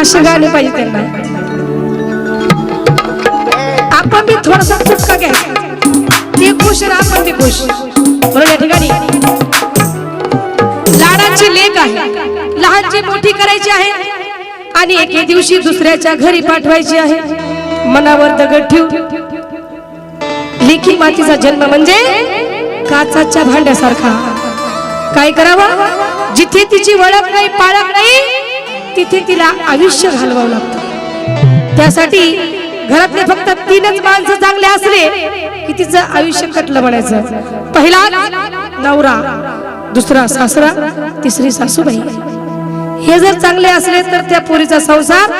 असे गाणे पाहिजे त्यांना. आपण बी थोडासा चुटका घ्या. ते खुश आणि आपण बी खुश. म्हणून या ठिकाणी. लाडांची लेख आहे. लहानची मोठी करायची आहे. आणि एके दिवशी दुसऱ्याच्या घरी पाठवायची आहे. मनावर दगड ठेवू लेखी मातीचा जन्म म्हणजे काचाच्या भांड्यासारखा. काय करावं? जिथे तिची ओळख नाही पाळख नाही तिथे तिला आयुष्य घालवावं लागतं. त्यासाठी घरातले फक्त तीनच माणसं चांगले असले की तिचं आयुष्य कटलं म्हणायचं. पहिला नवरा दुसरा सासरा तिसरी सासूबाई. हे जर चांगले असले तर त्या पोरीचा संसार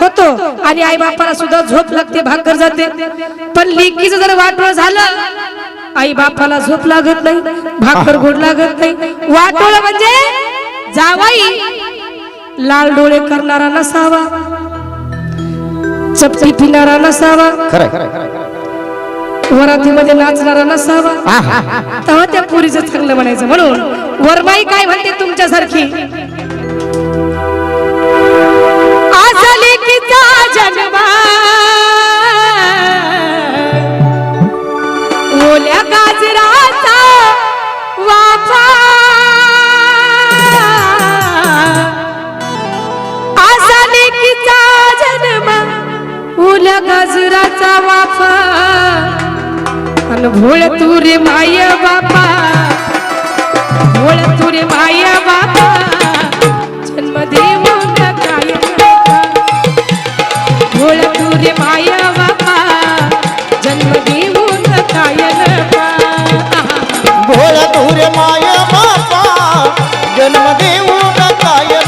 होतो आणि आई बापाला सुद्धा झोप लागते भाकर जाते. पण लेकीच जर वाटोळ झालं आई बापाला झोप लागत नाही भाकर गोड लागत नाही. वाटोळ म्हणजे जावाई लाल डोळे करणारा नसावा चपटी पिणारा नसावा वरातीमध्ये नाचणारा नसावा. तेव्हा त्या पुरीचं चांगलं म्हणायचं म्हणून वरमाई काय म्हणते तुमच्यासारखी? आजा लेकीचा जन्म बापा अन भोळ तुरे माय बापा. भोळ तुरे माय बापा. जन्म देऊन काय भोळ तुरे माय बापा. जन्म देऊन काय भोळ दूर माय बापा. जन्म काय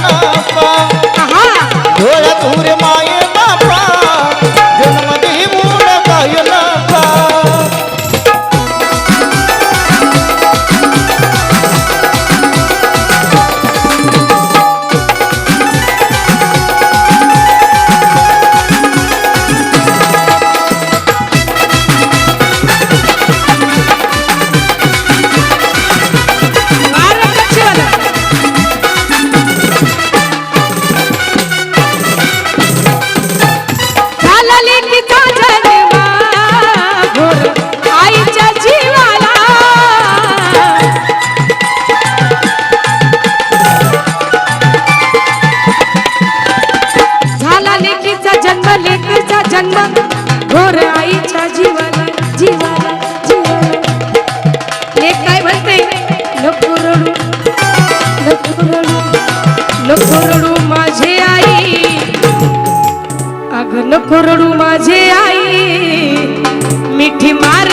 नको रडू माझे आई. अग नको रडू माझे आई. मिठी मार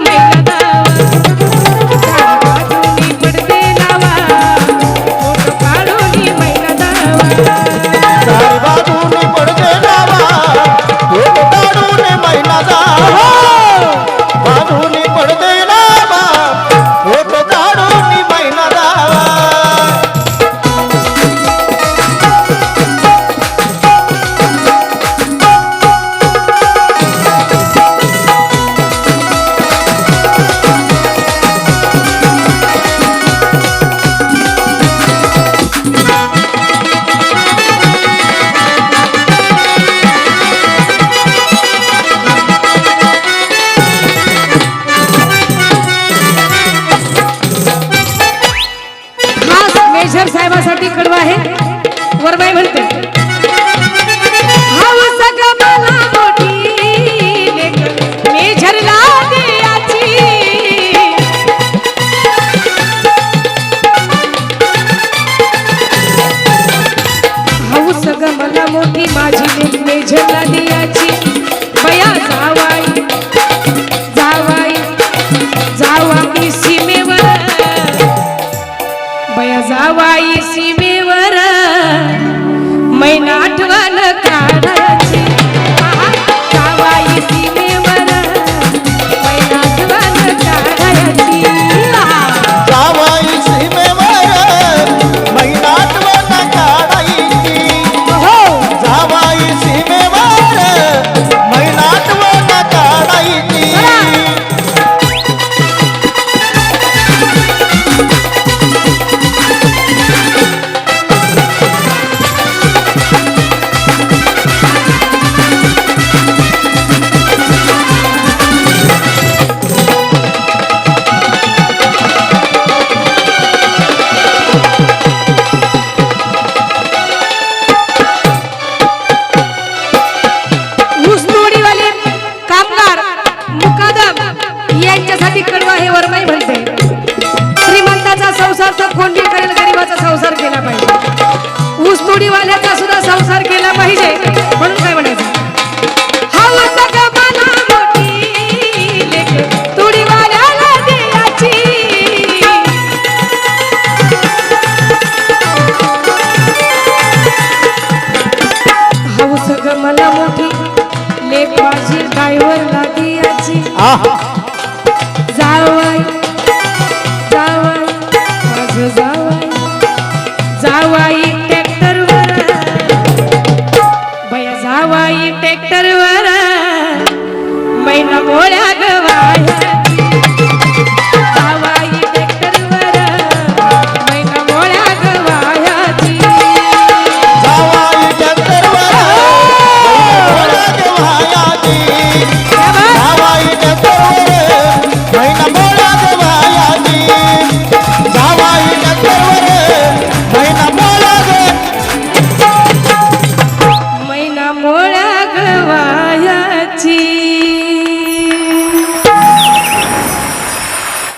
make